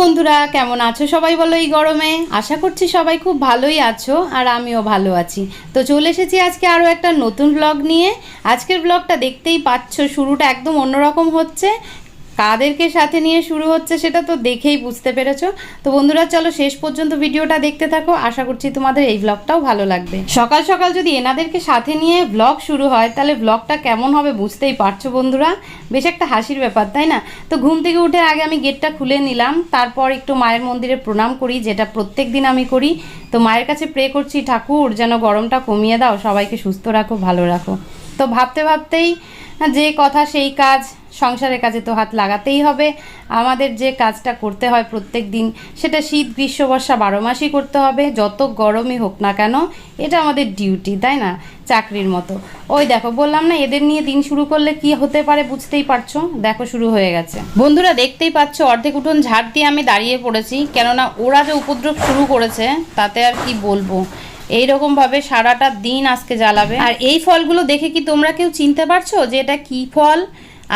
বন্ধুরা, কেমন আছো সবাই বলো এই গরমে? আশা করছি সবাই খুব ভালোই আছো আর আমিও ভালো আছি। তো চলে এসেছি আজকে আরও একটা নতুন ব্লগ নিয়ে। আজকের ব্লগটা দেখতেই পাচ্ছ, শুরুটা একদম অন্যরকম হচ্ছে। কাদেরকে সাথে নিয়ে শুরু হচ্ছে সেটা তো দেখেই বুঝতে পেরেছ। তো বন্ধুরা, চলো শেষ পর্যন্ত ভিডিওটা দেখতে থাকো। আশা করছি তোমাদের এই ব্লগটাও ভালো লাগবে। সকাল সকাল যদি এনাদেরকে সাথে নিয়ে ব্লগ শুরু হয়, তাহলে ব্লগটা কেমন হবে বুঝতেই পারছ বন্ধুরা। বেশ একটা হাসির ব্যাপার, তাই না? তো ঘুম থেকে উঠে আগে আমি গেটটা খুলে নিলাম, তারপর একটু মায়ের মন্দিরে প্রণাম করি, যেটা প্রত্যেক দিন আমি করি। তো মায়ের কাছে প্রে করছি, ঠাকুর, যেন গরমটা কমিয়ে দাও, সবাইকে সুস্থ রাখো, ভালো রাখো। তো ভাবতে ভাবতেই যে কথা, সেই কাজ সংসারের কাজে তো হাত লাগাতেই হবে। আমাদের যে কাজটা করতে হয় প্রত্যেক দিন, সেটা শীত, গ্রীষ্ম, বর্ষা বারো মাসই করতে হবে। যত গরমই হোক না কেন, এটা আমাদের ডিউটি তাই না? চাকরির মতো। ওই দেখো, বললাম না, এদের নিয়ে দিন শুরু করলে কি হতে পারে বুঝতেই পারছ? দেখো, শুরু হয়ে গেছে। বন্ধুরা, দেখতেই পাচ্ছ, অর্ধেক উঠোন ঝাড় দিয়ে আমি দাঁড়িয়ে পড়েছি। কেননা, ওরা যে উপদ্রব শুরু করেছে, তাতে আর কি বলব? এইরকমভাবে সারাটা দিন আজকে জ্বালাবে। আর এই ফলগুলো দেখে কি তোমরা কেউ চিনতে পারছ যে এটা কি ফল?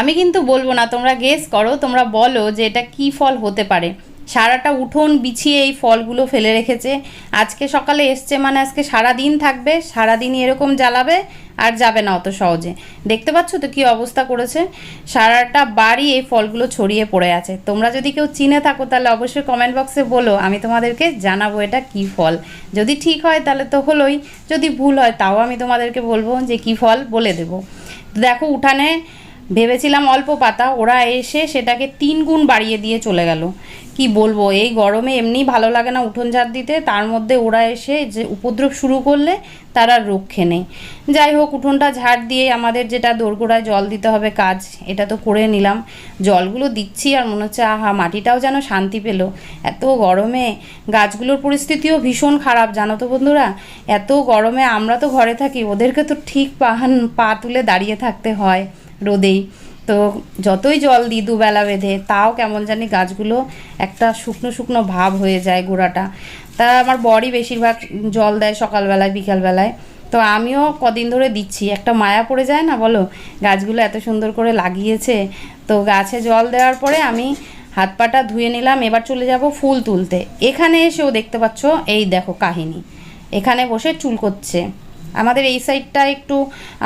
আমি কিন্তু বলব না, তোমরা গেস করো, তোমরা বলো যে এটা কি ফল হতে পারে। সারাটা উঠোন বিছিয়ে এই ফলগুলো ফেলে রেখেছে। আজকে সকালে এসছে মানে আজকে সারা দিন থাকবে সারা দিন এরকম জ্বালাবে আর যাবে না অত সহজে। দেখতে পাচ্ছ তো কি অবস্থা করেছে? সারাটা বাড়ি এই ফলগুলো ছড়িয়ে পড়ে আছে। তোমরা যদি কেউ চিনে থাকো তাহলে অবশ্যই কমেন্ট বক্সে বলো, আমি তোমাদেরকে জানাব এটা কি ফল। যদি ঠিক হয় তাহলে তো হলোই, যদি ভুল হয় তাও আমি তোমাদেরকে বলব যে কি ফল বলে দেবো। দেখো উঠানে ভেবেছিলাম অল্প পাতা। ওরা এসে সেটাকে তিন গুণ বাড়িয়ে দিয়ে চলে গেল। কি বলব, এই গরমে এমনি ভালো লাগে না উঠোন ঝাড় দিতে। তার মধ্যে ওরা এসে যে উপদ্রব শুরু করলে, তারা রক্ষে নেই। যাই হোক, উঠোনটা ঝাড় দিয়ে আমাদের যেটা দোরগোড়ায় জল দিতে হবে কাজ, এটা তো করে নিলাম। জলগুলো দিচ্ছি আর মনে হচ্ছে, আহা, মাটিটাও যেন শান্তি পেল। এত গরমে গাছগুলোর পরিস্থিতিও ভীষণ খারাপ, জানো তো বন্ধুরা? এত গরমে আমরা তো ঘরে থাকি, ওদেরকে তো ঠিক পাহান, পা তুলে দাঁড়িয়ে থাকতে হয়। রোদেই। তো যতই জল দিই দুবেলা বেঁধে, তাও কেমন জানি গাছগুলো একটা শুকনো শুকনো ভাব হয়ে যায় গোড়াটা। তা আমার বরই বেশিরভাগ জল দেয় সকালবেলায়, বিকালবেলায়। তো আমিও কদিন ধরে দিচ্ছি। একটা মায়া পড়ে যায় না বলো? গাছগুলো এত সুন্দর করে লাগিয়েছে। তো গাছে জল দেওয়ার পরে আমি হাত পাটা ধুয়ে নিলাম, এবার চলে যাব ফুল তুলতে। এখানে এসেও দেখতে পাচ্ছ, এই দেখো কাহিনী। এখানে বসে চুল করছে। আমাদের এই সাইডটা একটু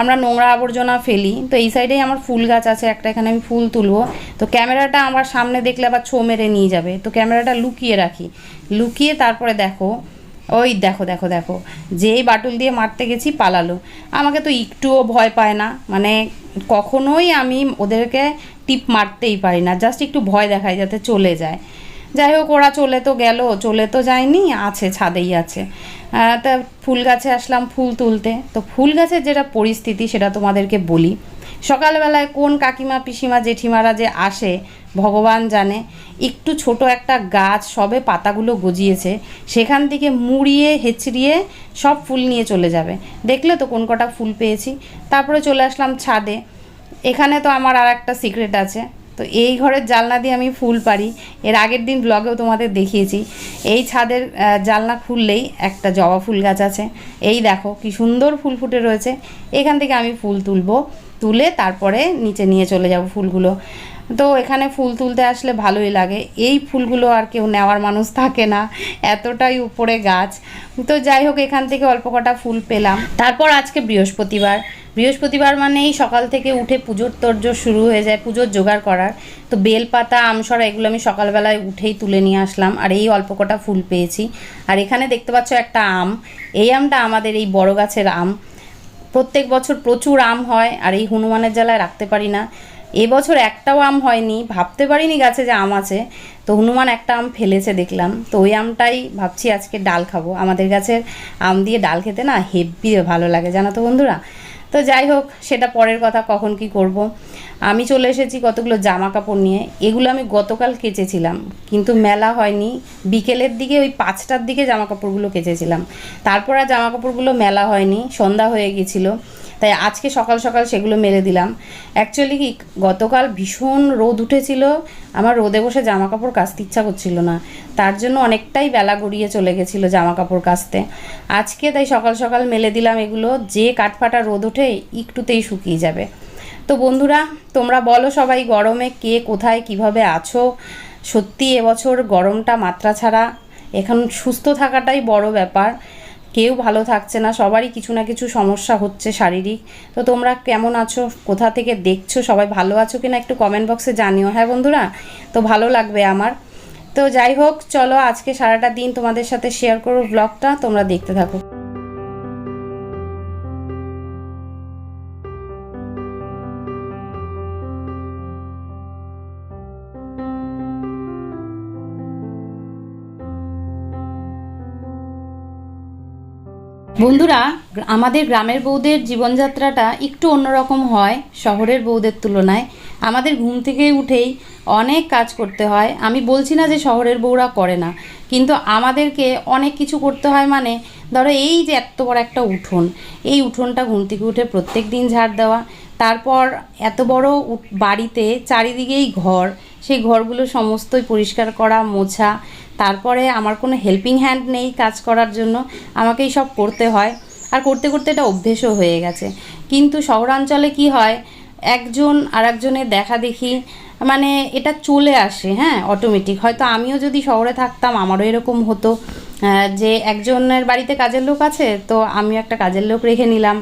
আমরা নোংরা আবর্জনা ফেলি। তো এই সাইডেই আমার ফুল গাছ আছে, একটা এখানে আমি ফুল তুলবো। তো ক্যামেরাটা আমার সামনে দেখলে আবার ছো মেরে নিয়ে যাবে। তো ক্যামেরাটা লুকিয়ে রাখি। লুকিয়ে তারপরে দেখো, ওই দেখো দেখো দেখো, যেই বাটুল দিয়ে মারতে গেছি পালালো। আমাকে তো একটুও ভয় পায় না। মানে কখনোই আমি ওদেরকে টিপ মারতেই পারি না। জাস্ট একটু ভয় দেখায় যাতে চলে যায়। যাই হোক ওরা চলে তো গেল, চলে তো যায়নি, আছে, ছাদেই আছে। তা ফুল গাছে আসলাম ফুল তুলতে। তো ফুল গাছের যেটা পরিস্থিতি, সেটা তোমাদেরকে বলি। সকালবেলায় কোন কাকিমা, পিসিমা, জেঠিমারা যে আসে, ভগবান জানে। একটু ছোট একটা গাছ সবে পাতাগুলো গজিয়েছে, সেখান থেকে মুড়িয়ে, হেঁচড়িয়ে সব ফুল নিয়ে চলে যাবে। দেখলে তো কোন কটা ফুল পেয়েছি। তারপরে চলে আসলাম ছাদে। এখানে তো আমার আর একটা সিক্রেট আছে। তো এই ঘরের জালনা দিয়ে আমি ফুল পারি এর আগের দিন ব্লগেও তোমাদের দেখিয়েছি। এই ছাদের জালনা খুললেই একটা জবা ফুল গাছ আছে। এই দেখো কি সুন্দর ফুল ফুটে রয়েছে। এখান থেকে আমি ফুল তুলবো। তুলে তারপরে নিচে নিয়ে চলে যাব ফুলগুলো। তো এখানে ফুল তুলতে আসলে ভালোই লাগে। এই ফুলগুলো আর কেউ নেওয়ার মানুষ থাকে না। এতটাই উপরে গাছ। তো যাই হোক, এখান থেকে অল্প কটা ফুল পেলাম। তারপর আজকে বৃহস্পতিবার। বৃহস্পতিবার মানেই সকাল থেকে উঠে পুজোর তোরজোর শুরু হয়ে যায়, পুজোর জোগাড় করার। তো বেলপাতা, আমসরা এগুলো আমি সকালবেলায় উঠেই তুলে নিয়ে আসলাম, আর এই অল্প কটা ফুল পেয়েছি। আর এখানে দেখতে পাচ্ছ একটা আম, এই আমটা আমাদের এই বড় গাছের আম। প্রত্যেক বছর প্রচুর আম হয়, আর এই হনুমানের জ্বালায় রাখতে পারি না। এবছর একটাও আম হয়নি, ভাবতে পারিনি গাছে যে আম আছে। তো হনুমান একটা আম ফেলেছে দেখলাম, তো ওই আমটাই ভাবছি আজকে ডাল খাব। আমাদের গাছের আম দিয়ে ডাল খেতে না হেব্বি ভালো লাগে, জানো তো বন্ধুরা? তো যাই হোক, সেটা পরের কথা, কখন কি করব। আমি চলে এসেছি কতগুলো জামা কাপড় নিয়ে। এগুলো আমি গতকাল কেচেছিলাম, কিন্তু মেলা হয়নি। বিকেলের দিকে ওই পাঁচটার দিকে জামা কাপড়গুলো কেচেছিলাম। তারপর আর জামা কাপড়গুলো মেলা হয়নি, সন্ধ্যা হয়ে গেছিল। তাই আজকে সকাল সকাল সেগুলো মেরে দিলাম। অ্যাকচুয়ালি কি, গতকাল ভীষণ রোদ উঠেছিল। আমার রোদে বসে জামা কাপড় কাচতে ইচ্ছা করছিল না। তার জন্য অনেকটাই বেলা গড়িয়ে চলে গেছিল জামা কাপড় কাচতে। আজকে তাই সকাল সকাল মেলে দিলাম এগুলো। যে কাঠফাটা রোদ ওঠে, একটুতেই শুকিয়ে যাবে। তো বন্ধুরা, তোমরা বলো সবাই গরমে কে কোথায় কীভাবে আছো? সত্যি এবছর গরমটা মাত্রা ছাড়া, এখন সুস্থ থাকাটাই বড় ব্যাপার। কেউ ভালো থাকছে না, সবারই কিছু না কিছু সমস্যা হচ্ছে শারীরিক। তো তোমরা কেমন আছো? কোথা থেকে দেখছ? সবাই ভালো আছো কিনা একটু কমেন্ট বক্সে জানিও। হ্যাঁ বন্ধুরা? তো ভালো লাগবে আমার। তো যাই হোক, চলো আজকে সারাটা দিন তোমাদের সাথে শেয়ার করো ব্লগটা তোমরা দেখতে থাকো। বন্ধুরা আমাদের গ্রামের বউদের জীবনযাত্রাটা একটু অন্যরকম হয় শহরের বউদের তুলনায়। আমাদের ঘুম থেকে উঠেই অনেক কাজ করতে হয়। আমি বলছি না যে শহরের বউরা করে না, কিন্তু আমাদেরকে অনেক কিছু করতে হয় মানে ধরো এই যে এত বড় একটা উঠোন, এই উঠোনটা ঘুম থেকে উঠে প্রত্যেক দিন ঝাড় দেওয়া, তারপর এত বড় বাড়িতে চারিদিকেই ঘর, সেই ঘরগুলো সমস্তই পরিষ্কার করা, মোছা তারপরে আমার কোনো হেল্পিং হ্যান্ড নেই কাজ করার জন্য, আমাকেই সব করতে হয়। আর করতে করতে এটা অভ্যেসও হয়ে গেছে। কিন্তু শহরাঞ্চলে কি হয়, একজন আর একজনের দেখা দেখি মানে এটা চলে আসে হ্যাঁ অটোমেটিক হয়তো আমিও যদি শহরে থাকতাম, আমারও এরকম হতো যে একজনের বাড়িতে কাজের লোক আছে, তো আমিও একটা কাজের লোক রেখে নিলাম।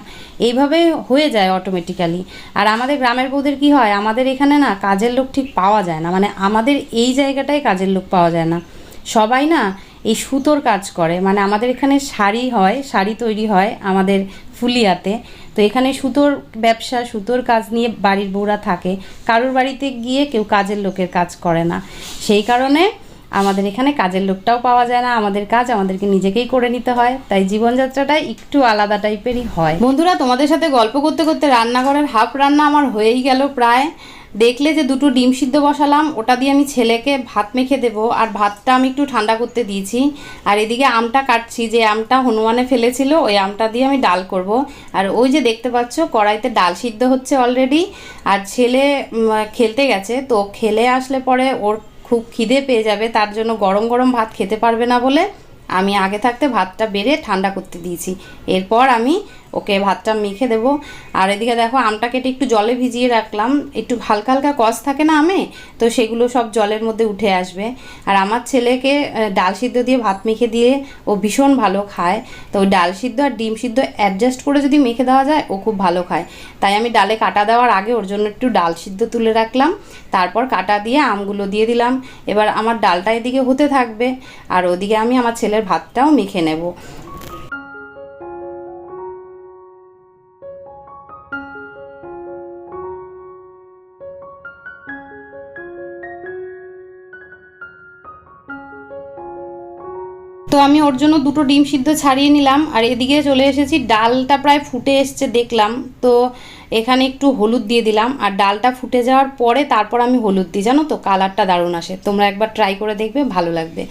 এইভাবে হয়ে যায় অটোমেটিক্যালি আর আমাদের গ্রামের বউদের কি হয়, আমাদের এখানে না কাজের লোক ঠিক পাওয়া যায় না। মানে আমাদের এই জায়গাটায় কাজের লোক পাওয়া যায় না। সবাই না এই সুতোর কাজ করে। মানে আমাদের এখানে শাড়ি হয়, শাড়ি তৈরি হয় আমাদের ফুলিয়াতে। তো এখানে সুতোর ব্যবসা, সুতোর কাজ নিয়ে বাড়ির বউরা থাকে। কারোর বাড়িতে গিয়ে কেউ কাজের লোকের কাজ করে না। সেই কারণে আমাদের এখানে কাজের লোকটাও পাওয়া যায় না। আমাদের কাজ আমাদেরকে নিজেকেই করে নিতে হয়। তাই জীবনযাত্রাটা একটু আলাদা টাইপেরই হয়। বন্ধুরা, তোমাদের সাথে গল্প করতে করতে রান্নাঘরের হাফ রান্না আমার হয়েই গেল প্রায়। দেখলে যে দুটো ডিম সিদ্ধ বসালাম, ওটা দিয়ে আমি ছেলেকে ভাত মেখে দেবো, আর ভাতটা আমি একটু ঠান্ডা করতে দিয়েছি। আর এদিকে আমটা কাটছি, যে আমটা হনুমানে ফেলেছিল, ওই আমটা দিয়ে আমি ডাল করব। আর ওই যে দেখতে পাচ্ছ, কড়াইতে ডাল সিদ্ধ হচ্ছে অলরেডি আর ছেলে খেলতে গেছে, তো খেলে আসলে পরে ওর খুব খিদে পেয়ে যাবে, তার জন্য গরম গরম ভাত খেতে পারবে না বলে আমি আগে থাকতে ভাতটা বেড়ে ঠান্ডা করতে দিয়েছি। এরপর আমি ওকে ভাতটা মেখে দেবো। আর এদিকে দেখো আমটা কেটে একটু জলে ভিজিয়ে রাখলাম। একটু হালকা হালকা কষ থাকে না আমে? তো সেগুলো সব জলের মধ্যে উঠে আসবে। আর আমার ছেলেকে ডাল সিদ্ধ দিয়ে ভাত মেখে দিয়ে ও ভীষণ ভালো খায়। তো ডাল সিদ্ধ আর ডিম সিদ্ধ অ্যাডজাস্ট করে যদি মেখে দেওয়া যায়, ও খুব ভালো খায়। তাই আমি ডালে কাটা দেওয়ার আগে ওর জন্য একটু ডাল সিদ্ধ তুলে রাখলাম। তারপর কাটা দিয়ে আমগুলো দিয়ে দিলাম। এবার আমার ডালটা এদিকে হতে থাকবে। আর ওদিকে আমি আমার ছেলের ভাতটাও মেখে নেব। তো আমি ওর জন্য দুটো ডিম সিদ্ধ ছাড়িয়ে নিলাম, আর এদিকে চলে এসেছি, ডালটা প্রায় ফুটে এসছে দেখলাম, তো এখানে একটু হলুদ দিয়ে দিলাম, আর ডালটা ফুটে যাওয়ার পরে তারপর আমি হলুদ দিই, জানো তো? কালারটা দারুণ আসে, তোমরা একবার ট্রাই করে দেখবে, ভালো লাগবে।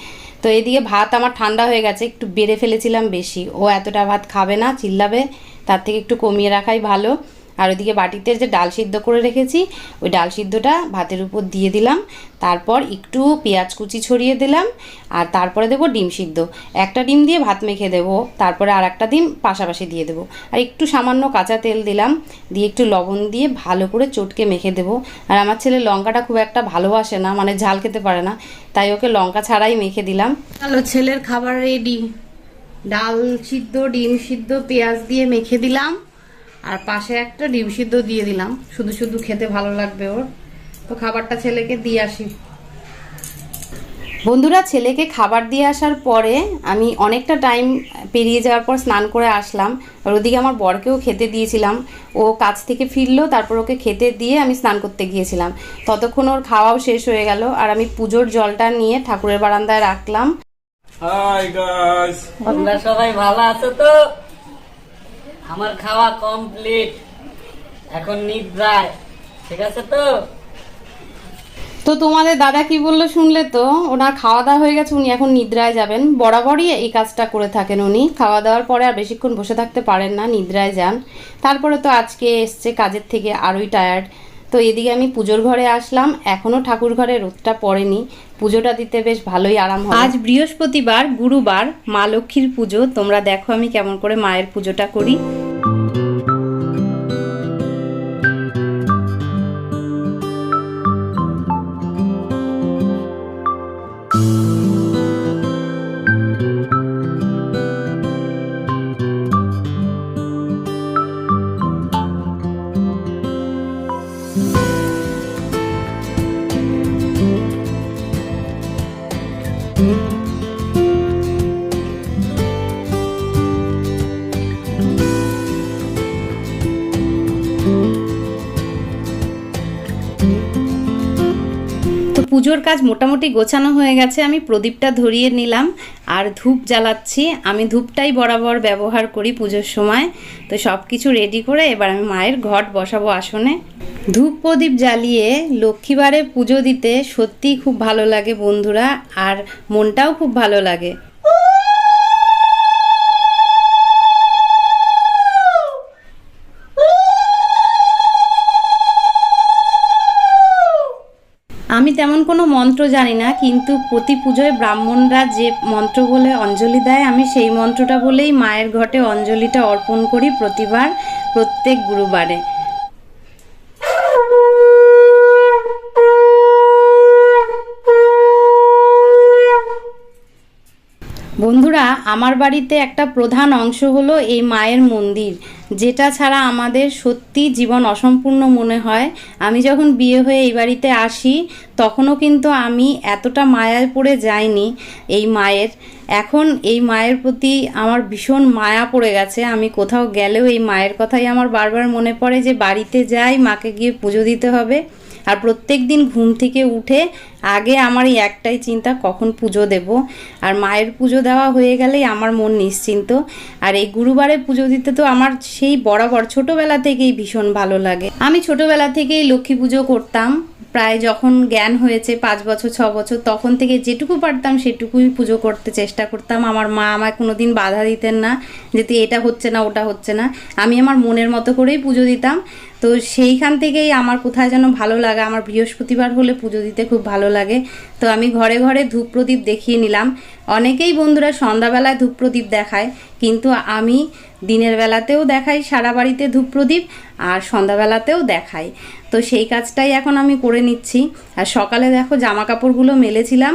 তো এদিকে ভাত আমার ঠান্ডা হয়ে গেছে, একটু বেড়ে ফেলেছিলাম বেশি, ও এতটা ভাত খাবে না, চিল্লাবে, তার থেকে একটু কমিয়ে রাখাই ভালো। আর ওইদিকে বাটিতে যে ডাল সিদ্ধ করে রেখেছি, ওই ডাল সিদ্ধটা ভাতের উপর দিয়ে দিলাম। তারপর একটু পেঁয়াজ কুচি ছড়িয়ে দিলাম আর তারপরে দেবো ডিম সিদ্ধ। একটা ডিম দিয়ে ভাত মেখে দেবো, তারপরে আর একটা ডিম পাশাপাশি দিয়ে দেবো। আর একটু সামান্য কাঁচা তেল দিলাম, দিয়ে একটু লবণ দিয়ে ভালো করে চটকে মেখে দেবো। আর আমার ছেলে লঙ্কাটা খুব একটা ভালোবাসে না মানে ঝাল খেতে পারে না, তাই ওকে লঙ্কা ছাড়াই মেখে দিলাম। হ্যালো ছেলের খাবার রেডি ডাল সিদ্ধ, ডিম সিদ্ধ, পেঁয়াজ দিয়ে মেখে দিলাম। আর পাশে একটা ডিম সিদ্ধ দিয়ে দিলাম। শুধু শুধু খেতে ভালো লাগবে ওর। তো খাবারটা ছেলেকে দিয়ে আসি। বন্ধুরা ছেলেকে খাবার দিয়ে আসার পরে আমি অনেকটা টাইম পেরিয়ে যাওয়ার পর স্নান করে আসলাম। আর ওদিকে আমার বরকেও খেতে দিয়েছিলাম। ও কাজ থেকে ফিরলো তারপর ওকে খেতে দিয়ে আমি স্নান করতে গিয়েছিলাম। ততক্ষণ ওর খাওয়াও শেষ হয়ে গেল। আর আমি পুজোর জলটা নিয়ে ঠাকুরের বারান্দায় রাখলাম। হাই গাইস তোমরা সবাই ভালো আছো তো? আমার খাওয়া কমপ্লিট এখন নিদ্রায়, ঠিক আছে তো? তো তোমাদের দাদা কি বলল শুনলে তো? ওনার খাওয়া দাওয়া হয়ে গেছে, উনি এখন নিদ্রায় যাবেন। বরাবরই এই কাজটা করে থাকেন উনি। খাওয়া দাওয়ার পরে আর বেশিক্ষণ বসে থাকতে পারেন না, নিদ্রায় যান। তারপরে তো আজকে এসছে কাজের থেকে, আরোই টায়ার্ড তো এদিকে আমি পুজোর ঘরে আসলাম। এখনও ঠাকুর ঘরে রোদটা পড়েনি। পুজোটা দিতে বেশ ভালোই আরাম হয় আজ বৃহস্পতিবার, গুরুবার, মা লক্ষ্মীর পুজো। তোমরা দেখো আমি কেমন করে মায়ের পুজোটা করি। পুজোর কাজ মোটামুটি গোছানো হয়ে গেছে, আমি প্রদীপটা ধরিয়ে নিলাম আর ধূপ জ্বালাচ্ছি। আমি ধূপটাই বরাবর ব্যবহার করি পুজোর সময়। তো সব কিছু রেডি করে এবার আমি মায়ের ঘট বসাবো আসনে। ধূপ প্রদীপ জ্বালিয়ে লক্ষ্মীবারে পুজো দিতে সত্যিই খুব ভালো লাগে বন্ধুরা, আর মনটাও খুব ভালো লাগে। আমি তেমন কোনো মন্ত্র জানি না, কিন্তু প্রতি পুজোয় ব্রাহ্মণরা যে মন্ত্র বলে অঞ্জলি দেয়, আমি সেই মন্ত্রটা বলেই মায়ের ঘটে অঞ্জলিটা অর্পণ করি প্রতিবার, প্রত্যেক গুরুবারে। বন্ধুরা, আমার বাড়িতে একটা প্রধান অংশ হলো এই মায়ের মন্দির, যেটা ছাড়া আমাদের সত্যি জীবন অসম্পূর্ণ মনে হয়। আমি যখন বিয়ে হয়ে এই বাড়িতে আসি, তখনও কিন্তু আমি এতটা মায়ায় পড়ে যাইনি এই মায়ের। এখন এই মায়ের প্রতি আমার ভীষণ মায়া পড়ে গেছে। আমি কোথাও গেলেও এই মায়ের কথাই আমার বারবার মনে পড়ে যে বাড়িতে যাই, মাকে গিয়ে পুজো দিতে হবে। আর প্রত্যেক দিন ঘুম থেকে উঠে আগে আমার এই একটাই চিন্তা, কখন পুজো দেব। আর মায়ের পুজো দেওয়া হয়ে গেলেই আমার মন নিশ্চিন্ত। আর এই গুরুবারে পুজো দিতে তো আমার সেই বরাবর ছোটোবেলা থেকেই ভীষণ ভালো লাগে। আমি ছোটোবেলা থেকেই লক্ষ্মী পুজো করতাম। প্রায় যখন জ্ঞান হয়েছে পাঁচ বছর, ছ বছর, তখন থেকে যেটুকু পারতাম সেটুকুই পুজো করতে চেষ্টা করতাম। আমার মা আমায় কোনো দিন বাধা দিতেন না যে এটা হচ্ছে না, ওটা হচ্ছে না। আমি আমার মনের মতো করেই পুজো দিতাম। তো সেইখান থেকেই আমার কোথায় যেন ভালো লাগে, আমার বৃহস্পতিবার হলে পুজো দিতে খুব ভালো লাগে। তো আমি ঘরে ঘরে ধূপ প্রদীপ দেখিয়ে নিলাম। অনেকেই বন্ধুরা সন্ধ্যাবেলায় ধূপ প্রদীপ দেখায়, কিন্তু আমি দিনের বেলাতেও দেখাই, সারা বাড়িতে ধূপ প্রদীপ আর সন্ধ্যাবেলাতেও দেখাই। তো সেই কাজটাই এখন আমি করে নিচ্ছি। আর সকালে দেখো জামা কাপড়গুলো মেলেছিলাম,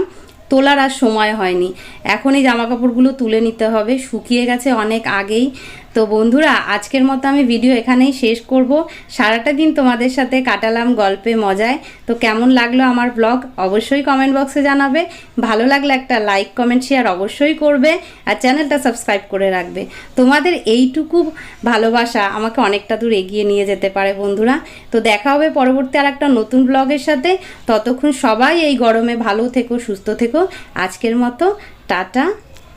তোলার আর সময় হয়নি। এখনই জামা কাপড়গুলো তুলে নিতে হবে। শুকিয়ে গেছে অনেক আগেই। তো বন্ধুরা, আজকের মতো আমি ভিডিও এখানেই শেষ করব। সারাটা দিন তোমাদের সাথে কাটালাম গল্পে মজায়। তো কেমন লাগল আমার ব্লগ অবশ্যই কমেন্ট বক্সে জানাবে। ভালো লাগলে একটা লাইক কমেন্ট শেয়ার অবশ্যই করবে। আর চ্যানেলটা সাবস্ক্রাইব করে রাখবে। তোমাদের এইটুকু ভালোবাসা আমাকে অনেকটা দূর এগিয়ে নিয়ে যেতে পারে বন্ধুরা। তো দেখা হবে পরবর্তী আর একটা নতুন ব্লগের সাথে। ততক্ষণ সবাই এই গরমে ভালো থেকো, সুস্থ থেকো। আজকের মতো, টাটা।